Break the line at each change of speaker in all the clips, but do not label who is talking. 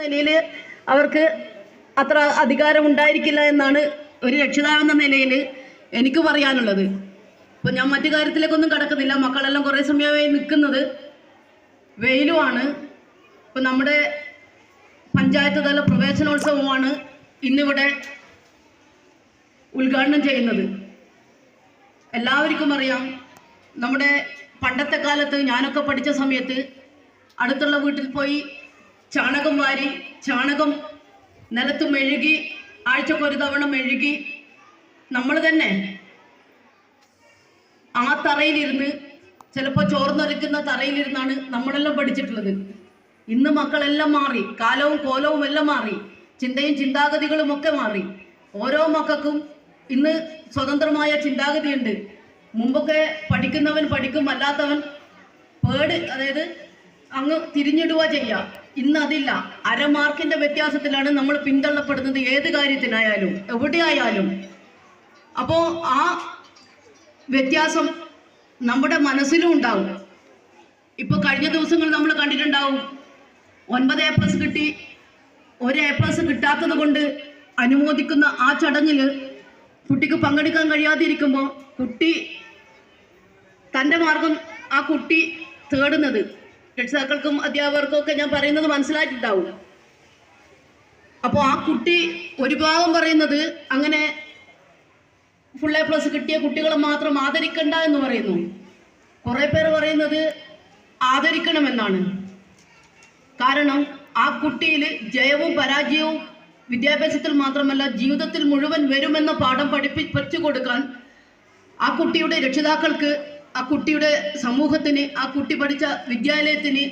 നിലയിൽ അവർക്ക് അത്ര അധികാരം ഉണ്ടായിരിക്കില്ല എന്നാണ് ഒരു രക്ഷിതാവെന്ന നിലയിൽ എനിക്ക് പറയാനുള്ളത്. ഇപ്പം ഞാൻ മറ്റു കാര്യത്തിലേക്കൊന്നും കടക്കുന്നില്ല. മക്കളെല്ലാം കുറേ സമയമായി നിൽക്കുന്നത് വെയിലുമാണ്. ഇപ്പം നമ്മുടെ പഞ്ചായത്ത് തല പ്രവേശനോത്സവമാണ് ഇന്നിവിടെ ഉദ്ഘാടനം ചെയ്യുന്നത്. എല്ലാവർക്കും അറിയാം നമ്മുടെ പണ്ടത്തെ കാലത്ത് ഞാനൊക്കെ പഠിച്ച സമയത്ത് അടുത്തുള്ള വീട്ടിൽ പോയി ചാണകം വാരി ചാണകം നിലത്ത് മെഴുകി ആഴ്ചക്കൊരു തവണ മെഴുകി. നമ്മൾ തന്നെ ആ തറയിലിരുന്ന് ചിലപ്പോൾ ചോർന്നൊലിക്കുന്ന തറയിലിരുന്നാണ് നമ്മളെല്ലാം പഠിച്ചിട്ടുള്ളത്. ഇന്ന് മക്കളെല്ലാം മാറി കാലവും കോലവും എല്ലാം മാറി ചിന്തയും ചിന്താഗതികളും ഒക്കെ മാറി. ഓരോ മക്കൾക്കും ഇന്ന് സ്വതന്ത്രമായ ചിന്താഗതിയുണ്ട്. മുമ്പൊക്കെ പഠിക്കുന്നവൻ പഠിക്കും അല്ലാത്തവൻ പേട് അതായത് അങ്ങ് തിരിഞ്ഞിടുക ചെയ്യുക ഇന്ന് അതില്ല അരമാർക്കിന്റെ വ്യത്യാസത്തിലാണ് നമ്മൾ പിന്തള്ളപ്പെടുന്നത് ഏത് കാര്യത്തിനായാലും. എവിടെയായാലും. അപ്പോ ആ വ്യത്യാസം നമ്മുടെ മനസ്സിലും ഉണ്ടാവും. ഇപ്പോൾ കഴിഞ്ഞ ദിവസങ്ങൾ നമ്മൾ കണ്ടിട്ടുണ്ടാവും. ഒൻപത് എ പ്ലസ് കിട്ടി. ഒരു എ പ്ലസ് കിട്ടാത്തത് കൊണ്ട് അനുമോദിക്കുന്ന ആ ചടങ്ങിൽ കുട്ടിക്ക് പങ്കെടുക്കാൻ കഴിയാതിരിക്കുമ്പോൾ കുട്ടി തന്റെ മാർഗം ആ കുട്ടി തേടുന്നത്. രക്ഷിതാക്കൾക്കും അധ്യാപകർക്കും ഒക്കെ ഞാൻ പറയുന്നത് മനസ്സിലായിട്ടുണ്ടാവും. അപ്പോൾ ആ കുട്ടി ഒരു ഭാഗം പറയുന്നത് അങ്ങനെ ഫുൾ എ പ്ലസ് കിട്ടിയ കുട്ടികളെ മാത്രം ആദരിക്കണ്ട എന്ന് പറയുന്നു. കുറേ പേർ പറയുന്നത് ആദരിക്കണമെന്നാണ്. കാരണം ആ കുട്ടിയിൽ ജയവും പരാജയവും വിദ്യാഭ്യാസത്തിൽ മാത്രമല്ല ജീവിതത്തിൽ മുഴുവൻ വരുമെന്ന പാഠം പഠിപ്പിച്ചു കൊടുക്കാൻ ആ കുട്ടിയുടെ രക്ഷിതാക്കൾക്ക് ആ കുട്ടിയുടെ സമൂഹത്തിന് ആ കുട്ടി പഠിച്ച വിദ്യാലയത്തിന്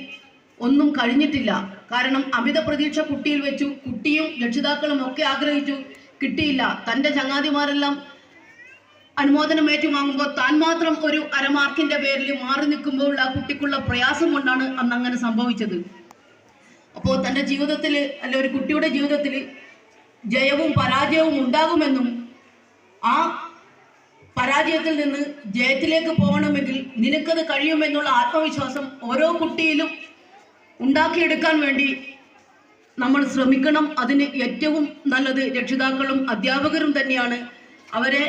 ഒന്നും കഴിഞ്ഞിട്ടില്ല. കാരണം അമിത പ്രതീക്ഷ കുട്ടിയിൽ വെച്ചു. കുട്ടിയും രക്ഷിതാക്കളും ഒക്കെ ആഗ്രഹിച്ചു. കിട്ടിയില്ല. തന്റെ ചങ്ങാതിമാരെല്ലാം അനുമോദനം ഏറ്റുവാങ്ങുമ്പോൾ താൻ മാത്രം ഒരു അരമാർക്കിന്റെ പേരിൽ മാറി നിൽക്കുമ്പോൾ ആ കുട്ടിക്കുള്ള പ്രയാസം കൊണ്ടാണ് അന്ന് അങ്ങനെ സംഭവിച്ചത്. അപ്പോൾ തന്റെ ജീവിതത്തിൽ അല്ല ഒരു കുട്ടിയുടെ ജീവിതത്തിൽ ജയവും പരാജയവും ഉണ്ടാകുമെന്നും ആ പരാജയത്തിൽ നിന്ന് ജയത്തിലേക്ക് പോകണമെങ്കിൽ നിനക്കത് കഴിയുമെന്നുള്ള ആത്മവിശ്വാസം ഓരോ കുട്ടിയിലും ഉണ്ടാക്കിയെടുക്കാൻ വേണ്ടി നമ്മൾ ശ്രമിക്കണം. അതിന് ഏറ്റവും നല്ലത് രക്ഷിതാക്കളും അധ്യാപകരും തന്നെയാണ് അവരെ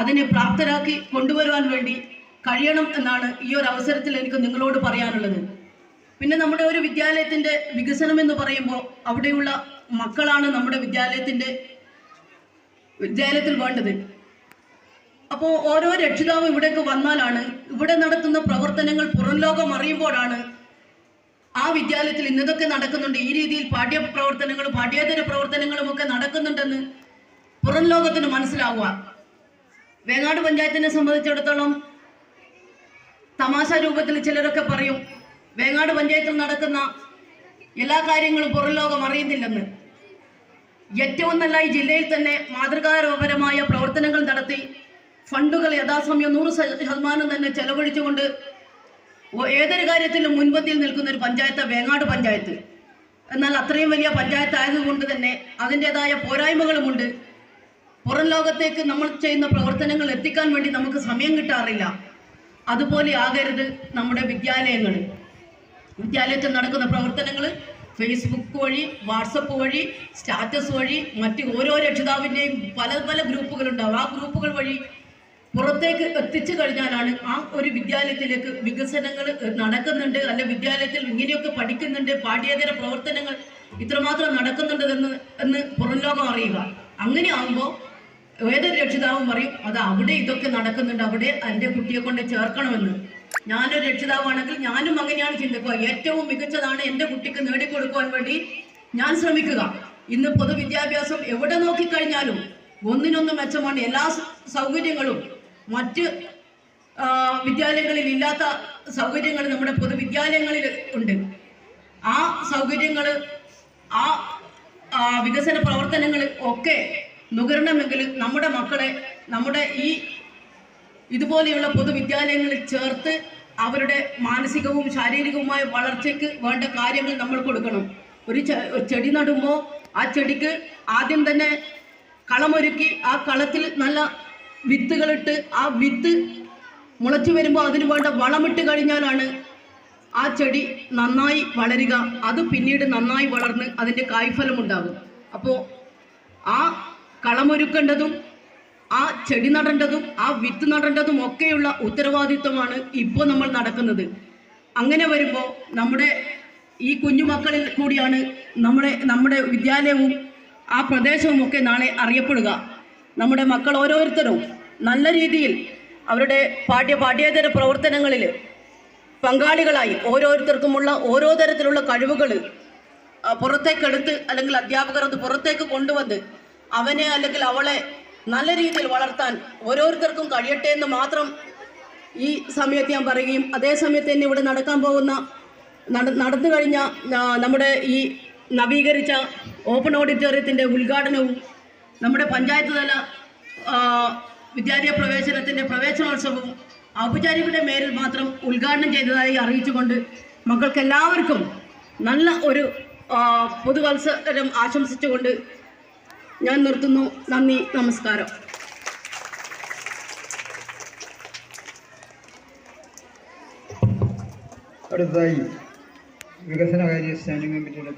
അതിനെ പ്രാപ്തരാക്കി കൊണ്ടുവരുവാൻ വേണ്ടി കഴിയണം എന്നാണ് ഈ ഒരു അവസരത്തിൽ എനിക്ക് നിങ്ങളോട് പറയാനുള്ളത്. പിന്നെ നമ്മുടെ ഒരു വിദ്യാലയത്തിന്റെ വികസനം എന്ന് പറയുമ്പോൾ അവിടെയുള്ള മക്കളാണ് നമ്മുടെ വിദ്യാലയത്തിന്റെ വിദ്യാലയത്തിൽ വേണ്ടത്. അപ്പോൾ ഓരോ രക്ഷിതാവും ഇവിടേക്ക് വന്നാലാണ് ഇവിടെ നടത്തുന്ന പ്രവർത്തനങ്ങൾ പുറം ലോകം അറിയുമ്പോഴാണ് ആ വിദ്യാലയത്തിൽ ഇന്നതൊക്കെ നടക്കുന്നുണ്ട്. ഈ രീതിയിൽ പാഠ്യ പ്രവർത്തനങ്ങളും പാഠ്യേതര പ്രവർത്തനങ്ങളും ഒക്കെ നടക്കുന്നുണ്ടെന്ന് പുറം ലോകത്തിന് മനസ്സിലാവുക. വേങ്ങാട് പഞ്ചായത്തിനെ സംബന്ധിച്ചിടത്തോളം തമാശ രൂപത്തിൽ ചിലരൊക്കെ പറയും വേങ്ങാട് പഞ്ചായത്തിൽ നടക്കുന്ന എല്ലാ കാര്യങ്ങളും പുറം ലോകം അറിയുന്നില്ലെന്ന്. ഏറ്റവും നല്ല ഈ ജില്ലയിൽ തന്നെ മാതൃകാപരമായ പ്രവർത്തനങ്ങൾ നടത്തി ഫണ്ടുകൾ യഥാസമയം നൂറ് ശത- ശതമാനം തന്നെ ചെലവഴിച്ചുകൊണ്ട് ഏതൊരു കാര്യത്തിലും മുൻപന്തിയിൽ നിൽക്കുന്ന ഒരു പഞ്ചായത്ത് വേങ്ങാട് പഞ്ചായത്ത്. എന്നാൽ അത്രയും വലിയ പഞ്ചായത്ത് ആയതുകൊണ്ട് തന്നെ അതിന്റെതായ പോരായ്മകളുമുണ്ട്. പുറം ലോകത്തേക്ക് നമ്മൾ ചെയ്യുന്ന പ്രവർത്തനങ്ങൾ എത്തിക്കാൻ വേണ്ടി നമുക്ക് സമയം കിട്ടാറില്ല. അതുപോലെ ആകരുത് നമ്മുടെ വിദ്യാലയങ്ങൾ. വിദ്യാലയത്തിൽ നടക്കുന്ന പ്രവർത്തനങ്ങൾ ഫേസ്ബുക്ക് വഴി വാട്സപ്പ് വഴി സ്റ്റാറ്റസ് വഴി മറ്റ് ഓരോ രക്ഷിതാവിന്റെയും പല പല ഗ്രൂപ്പുകളുണ്ടാവും. ആ ഗ്രൂപ്പുകൾ വഴി പുറത്തേക്ക് എത്തിച്ചു കഴിഞ്ഞാലാണ് ആ ഒരു വിദ്യാലയത്തിലേക്ക് വികസനങ്ങൾ നടക്കുന്നുണ്ട്. അല്ലെ വിദ്യാലയത്തിൽ ഇങ്ങനെയൊക്കെ പഠിക്കുന്നുണ്ട്. പാഠ്യേതര പ്രവർത്തനങ്ങൾ ഇത്രമാത്രം നടക്കുന്നുണ്ട് എന്ന് എന്ന് പുറം ലോകം അറിയുക. അങ്ങനെ ആകുമ്പോൾ ഏതൊരു രക്ഷിതാവും പറയും അത് അവിടെ ഇതൊക്കെ നടക്കുന്നുണ്ട്. അവിടെ എന്റെ കുട്ടിയെ കൊണ്ട് ചേർക്കണമെന്ന്. ഞാനൊരു രക്ഷിതാവാണെങ്കിൽ ഞാനും അങ്ങനെയാണ് ചിന്തിക്കുക. ഏറ്റവും മികച്ചതാണ് എന്റെ കുട്ടിക്ക് നേടിക്കൊടുക്കുവാൻ വേണ്ടി ഞാൻ ശ്രമിക്കുക. ഇന്ന് പൊതുവിദ്യാഭ്യാസം എവിടെ നോക്കിക്കഴിഞ്ഞാലും ഒന്നിനൊന്ന് മെച്ചമാണ് എല്ലാ സൗകര്യങ്ങളും. മറ്റ് വിദ്യാലയങ്ങളിൽ ഇല്ലാത്ത സൗകര്യങ്ങൾ നമ്മുടെ പൊതുവിദ്യാലയങ്ങളിൽ ഉണ്ട്. ആ സൗകര്യങ്ങൾ ആ വികസന പ്രവർത്തനങ്ങൾ ഒക്കെ നുകരണമെങ്കിൽ നമ്മുടെ മക്കളെ നമ്മുടെ ഈ ഇതുപോലെയുള്ള പൊതുവിദ്യാലയങ്ങളിൽ ചേർത്ത് അവരുടെ മാനസികവും ശാരീരികവുമായ വളർച്ചയ്ക്ക് വേണ്ട കാര്യങ്ങൾ നമ്മൾ കൊടുക്കണം. ഒരു ചെടി നടുമ്പോൾ ആ ചെടിക്ക് ആദ്യം തന്നെ കളമൊരുക്കി ആ കളത്തിൽ നല്ല വിത്തുകളിട്ട് ആ വിത്ത് മുളച്ചു വരുമ്പോൾ അതിന് വേണ്ട വളമിട്ട് കഴിഞ്ഞാലാണ് ആ ചെടി നന്നായി വളരുക. അത് പിന്നീട് നന്നായി വളർന്ന് അതിന്റെ കായ്ഫലം ഉണ്ടാകും അപ്പോൾ ആ കളമൊരുക്കേണ്ടതും ആ ചെടി നടേണ്ടതും ആ വിത്ത് നടേണ്ടതും ഒക്കെയുള്ള ഉത്തരവാദിത്വമാണ് ഇപ്പോൾ നമ്മൾ നടക്കുന്നത്. അങ്ങനെ വരുമ്പോൾ നമ്മുടെ ഈ കുഞ്ഞുമക്കളിൽ കൂടിയാണ് നമ്മുടെ നമ്മുടെ വിദ്യാലയവും ആ പ്രദേശവും ഒക്കെ നാളെ അറിയപ്പെടുക. നമ്മുടെ മക്കൾ ഓരോരുത്തരും നല്ല രീതിയിൽ അവരുടെ പാഠ്യ പാഠ്യേതര പ്രവർത്തനങ്ങളിൽ പങ്കാളികളായി ഓരോരുത്തർക്കുമുള്ള ഓരോ തരത്തിലുള്ള കഴിവുകൾ പുറത്തേക്കെടുത്ത് അല്ലെങ്കിൽ അധ്യാപകർ അത് പുറത്തേക്ക് കൊണ്ടുവന്ന് അവനെ അല്ലെങ്കിൽ അവളെ നല്ല രീതിയിൽ വളർത്താൻ ഓരോരുത്തർക്കും കഴിയട്ടെ എന്ന് മാത്രം ഈ സമയത്ത് ഞാൻ പറയുകയും അതേ സമയത്ത് തന്നെ ഇവിടെ നടക്കാൻ പോകുന്ന നടന്നു കഴിഞ്ഞ നമ്മുടെ ഈ നവീകരിച്ച ഓപ്പൺ ഓഡിറ്റോറിയത്തിന്റെ ഉദ്ഘാടനവും നമ്മുടെ പഞ്ചായത്ത് തല വിദ്യാലയ പ്രവേശനത്തിന്റെ പ്രവേശനോത്സവവും ഔപചാരികയുടെ മേലിൽ മാത്രം ഉദ്ഘാടനം ചെയ്തതായി അറിയിച്ചുകൊണ്ട് മക്കൾക്ക് എല്ലാവർക്കും നല്ല ഒരു പൊതുവത്സരം പുതുവത്സരം ആശംസിച്ചുകൊണ്ട് ഞാൻ നിർത്തുന്നു. നന്ദി നമസ്കാരം.
അടുത്തതായി വികസനകാര്യ സ്റ്റാൻഡിംഗ് കമ്മിറ്റിയുടെ